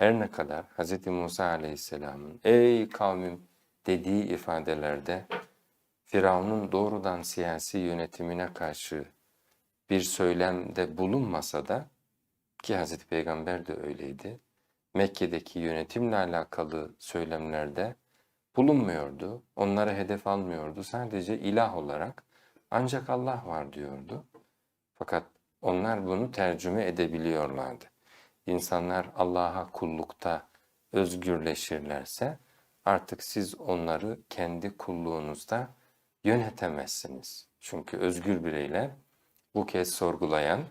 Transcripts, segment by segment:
Her ne kadar Hz. Musa Aleyhisselam'ın ey kavmim dediği ifadelerde Firavun'un doğrudan siyasi yönetimine karşı bir söylemde bulunmasa da ki Hazreti Peygamber de öyleydi. Mekke'deki yönetimle alakalı söylemlerde bulunmuyordu. Onları hedef almıyordu. Sadece ilah olarak ancak Allah var diyordu. Fakat onlar bunu tercüme edebiliyorlardı. İnsanlar Allah'a kullukta özgürleşirlerse artık siz onları kendi kulluğunuzda yönetemezsiniz. Çünkü özgür bireyler bu kez sorgulayan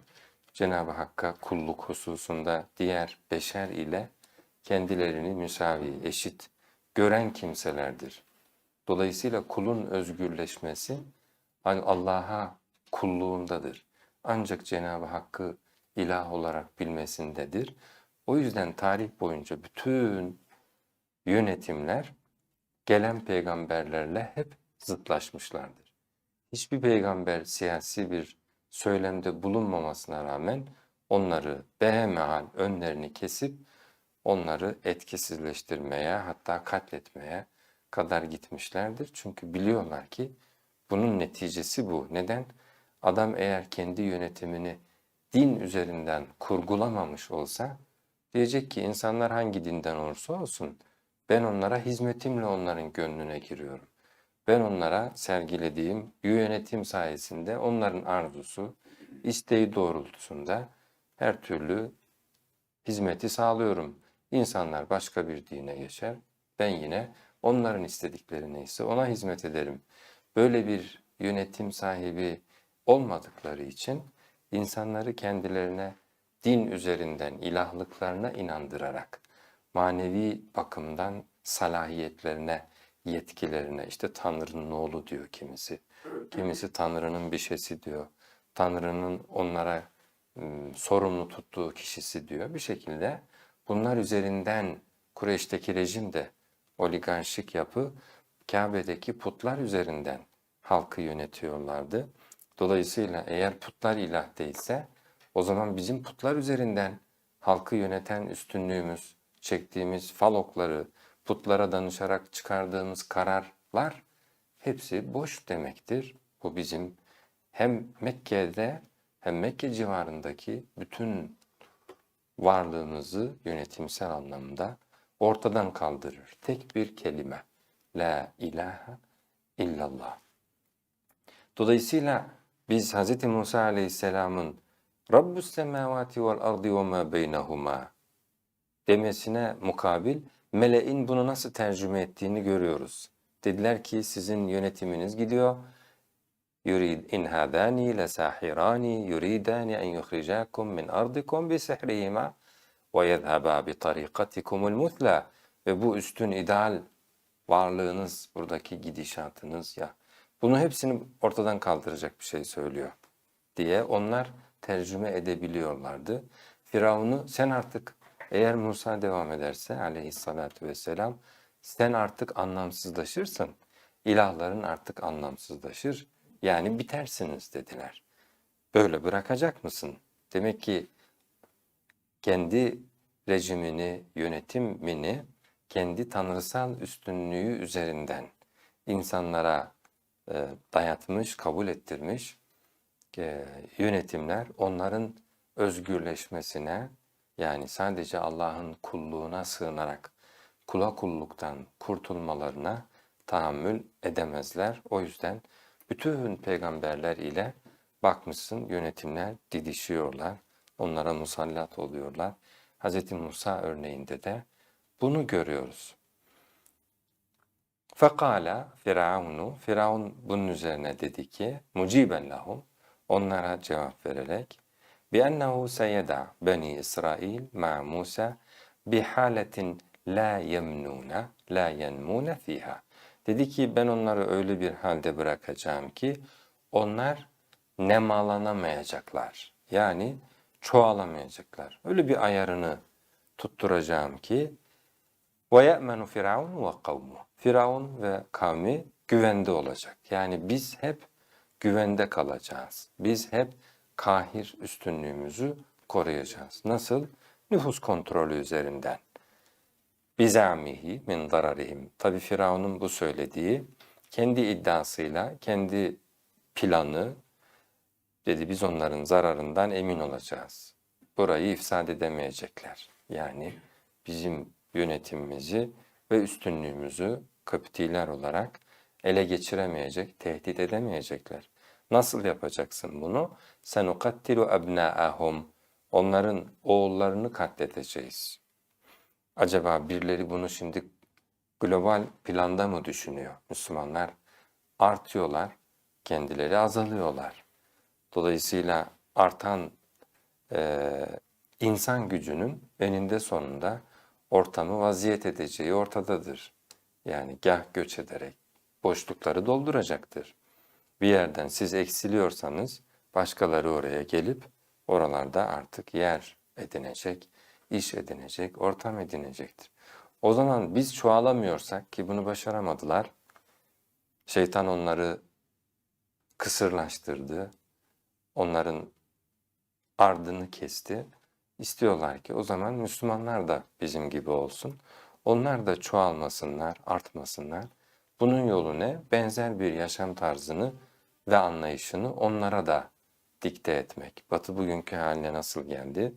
Cenab-ı Hakk'a kulluk hususunda diğer beşer ile kendilerini müsavi, eşit gören kimselerdir. Dolayısıyla kulun özgürleşmesi Allah'a kulluğundadır. Ancak Cenab-ı Hakk'ı ilah olarak bilmesindedir. O yüzden tarih boyunca bütün yönetimler gelen peygamberlerle hep zıtlaşmışlardır. Hiçbir peygamber siyasi bir söylemde bulunmamasına rağmen onları behemehal önlerini kesip onları etkisizleştirmeye hatta katletmeye kadar gitmişlerdir. Çünkü biliyorlar ki bunun neticesi bu. Neden? Adam eğer kendi yönetimini din üzerinden kurgulamamış olsa diyecek ki insanlar hangi dinden olursa olsun ben onlara hizmetimle onların gönlüne giriyorum. Ben onlara sergilediğim yönetim sayesinde onların arzusu, isteği doğrultusunda her türlü hizmeti sağlıyorum. İnsanlar başka bir dine geçer. Ben yine onların istedikleri neyse ona hizmet ederim. Böyle bir yönetim sahibi olmadıkları için insanları kendilerine din üzerinden ilahlıklarına inandırarak manevi bakımdan salahiyetlerine, yetkilerine işte Tanrı'nın oğlu diyor kimisi. Kimisi Tanrı'nın bir şeysi diyor. Tanrı'nın onlara ım, sorumlu tuttuğu kişisi diyor. Bir şekilde bunlar üzerinden Kureyş'teki rejim de oligarşik yapı Kabe'deki putlar üzerinden halkı yönetiyorlardı. Dolayısıyla eğer putlar ilah değilse o zaman bizim putlar üzerinden halkı yöneten üstünlüğümüz, çektiğimiz falokları, putlara danışarak çıkardığımız kararlar hepsi boş demektir. Bu bizim hem Mekke'de hem Mekke civarındaki bütün varlığımızı yönetimsel anlamda ortadan kaldırır. Tek bir kelime. La ilahe illallah. Dolayısıyla biz Hz. Musa Aleyhisselam'ın Rabbus semavati vel ardi ve ma beynehuma demesine mukabil meleğin bunu nasıl tercüme ettiğini görüyoruz. Dediler ki sizin yönetiminiz gidiyor. Yurid in hadani la sahirani yuridani en yukhrijakum min ardikum bi sihrihima ve yezhaba bi tariqatikumul mutla ve bu üstün ideal varlığınız, buradaki gidişatınız ya bunu hepsini ortadan kaldıracak bir şey söylüyor diye onlar tercüme edebiliyorlardı. Firavun'u sen artık eğer Musa devam ederse aleyhissalatü vesselam sen artık anlamsızlaşırsın. İlahların artık anlamsızlaşır. Yani bitersiniz dediler. Böyle bırakacak mısın? Demek ki kendi rejimini, yönetimini kendi tanrısal üstünlüğü üzerinden insanlara e, dayatmış, kabul ettirmiş e, yönetimler onların özgürleşmesine yani sadece Allah'ın kulluğuna sığınarak kula kulluktan kurtulmalarına tahammül edemezler. O yüzden bütün peygamberler ile bakmışsın yönetimler didişiyorlar. Onlara musallat oluyorlar. Hz. Musa örneğinde de bunu görüyoruz. Fekala Firavunu, Firavun bunun üzerine dedi ki, muciben lahum, onlara cevap vererek, بأنه سيدع بني إسرائيل مع موسى بحالة لا يمنون لا ينمون فيها. Dedi ki ben onları öyle bir halde bırakacağım ki onlar nemalanamayacaklar. Yani çoğalamayacaklar. Öyle bir ayarını tutturacağım ki ve ye'menu firavun ve kavmu. Firavun ve kavmi güvende olacak. Yani biz hep güvende kalacağız. Biz hep kahir üstünlüğümüzü koruyacağız. Nasıl? Nüfus kontrolü üzerinden. Bizamihi min dararihim. Tabi Firavun'un bu söylediği kendi iddiasıyla, kendi planı dedi biz onların zararından emin olacağız. Burayı ifsad edemeyecekler. Yani bizim yönetimimizi ve üstünlüğümüzü Kıptiler olarak ele geçiremeyecek, tehdit edemeyecekler. Nasıl yapacaksın bunu? Sen ukattilu abnaahum. Onların oğullarını katledeceğiz. Acaba birileri bunu şimdi global planda mı düşünüyor? Müslümanlar artıyorlar, kendileri azalıyorlar. Dolayısıyla artan e, insan gücünün eninde sonunda ortamı vaziyet edeceği ortadadır. Yani gah göç ederek boşlukları dolduracaktır. Bir yerden siz eksiliyorsanız başkaları oraya gelip oralarda artık yer edinecek, iş edinecek, ortam edinecektir. O zaman biz çoğalamıyorsak ki bunu başaramadılar, şeytan onları kısırlaştırdı, onların ardını kesti. İstiyorlar ki o zaman Müslümanlar da bizim gibi olsun. Onlar da çoğalmasınlar, artmasınlar. Bunun yolu ne? Benzer bir yaşam tarzını ve anlayışını onlara da dikte etmek. Batı bugünkü haline nasıl geldi?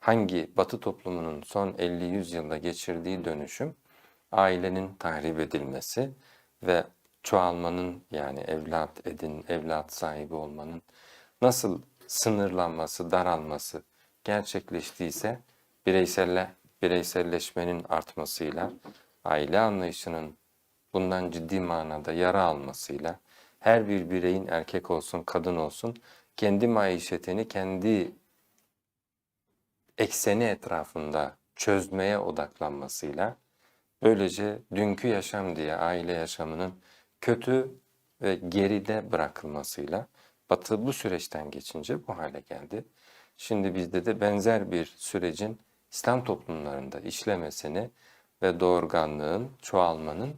Hangi Batı toplumunun son 50-100 yılda geçirdiği dönüşüm ailenin tahrip edilmesi ve çoğalmanın yani evlat edin, evlat sahibi olmanın nasıl sınırlanması, daralması gerçekleştiyse bireyselle, bireyselleşmenin artmasıyla, aile anlayışının bundan ciddi manada yara almasıyla her bir bireyin erkek olsun, kadın olsun kendi maişetini kendi ekseni etrafında çözmeye odaklanmasıyla böylece dünkü yaşam diye aile yaşamının kötü ve geride bırakılmasıyla Batı bu süreçten geçince bu hale geldi. Şimdi bizde de benzer bir sürecin İslam toplumlarında işlemesini ve doğurganlığın, çoğalmanın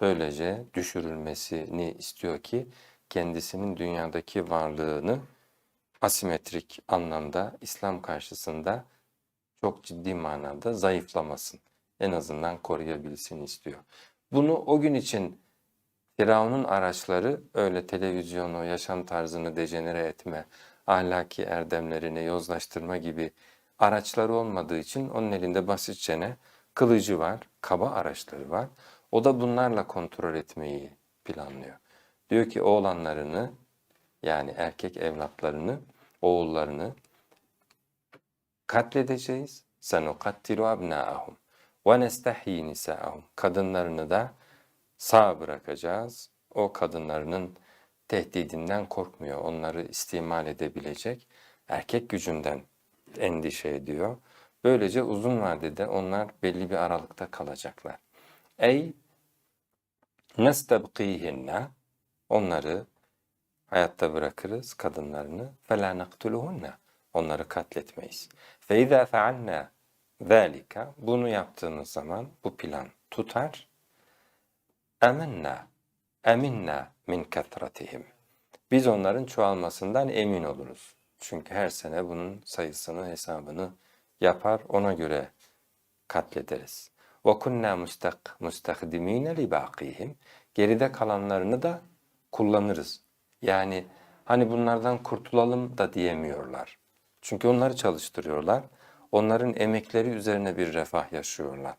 böylece düşürülmesini istiyor ki kendisinin dünyadaki varlığını asimetrik anlamda İslam karşısında çok ciddi manada zayıflamasın. En azından koruyabilsin istiyor. Bunu o gün için Firavun'un araçları öyle televizyonu, yaşam tarzını dejenere etme, ahlaki erdemlerini yozlaştırma gibi araçları olmadığı için onun elinde basitçene kılıcı var, kaba araçları var. O da bunlarla kontrol etmeyi planlıyor. Diyor ki oğlanlarını yani erkek evlatlarını, oğullarını katledeceğiz. Senukattilu abnaahum ve nestahyi nisaahum. Kadınlarını da sağ bırakacağız. O kadınlarının tehdidinden korkmuyor. Onları istimal edebilecek erkek gücünden endişe ediyor. Böylece uzun vadede onlar belli bir aralıkta kalacaklar. Ey nestabqihinna onları hayatta bırakırız kadınlarını fela naktuluhunna onları katletmeyiz. Fe izâ fealnâ zâlika bunu yaptığımız zaman bu plan tutar. Eminna eminna min ketratihim Biz onların çoğalmasından emin oluruz. Çünkü her sene bunun sayısını, hesabını yapar, ona göre katlederiz. وَكُنَّا مُسْتَخْدِم۪ينَ لِبَاقِيهِمْ Geride kalanlarını da kullanırız. Yani hani bunlardan kurtulalım da diyemiyorlar. Çünkü onları çalıştırıyorlar. Onların emekleri üzerine bir refah yaşıyorlar.